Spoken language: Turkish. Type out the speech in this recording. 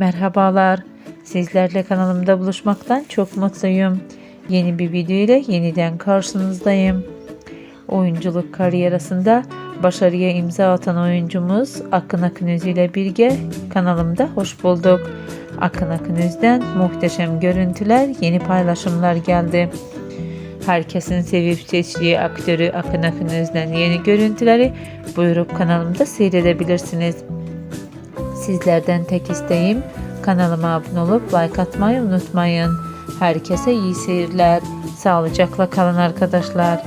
Merhabalar. Sizlerle kanalımda buluşmaktan çok mutluyum. Yeni bir video ile yeniden karşınızdayım. Oyunculuk kariyerasında başarıya imza atan oyuncumuz Akın Akınöz ile birge kanalımda hoş bulduk. Akın Akınöz'den muhteşem görüntüler, yeni paylaşımlar geldi. Herkesin sevip seçtiği aktörü Akın Akınöz'den yeni görüntüleri buyurup kanalımda seyredebilirsiniz. Sizlerden tek isteğim kanalıma abone olup like atmayı unutmayın. Herkese iyi seyirler. Sağlıcakla kalın arkadaşlar.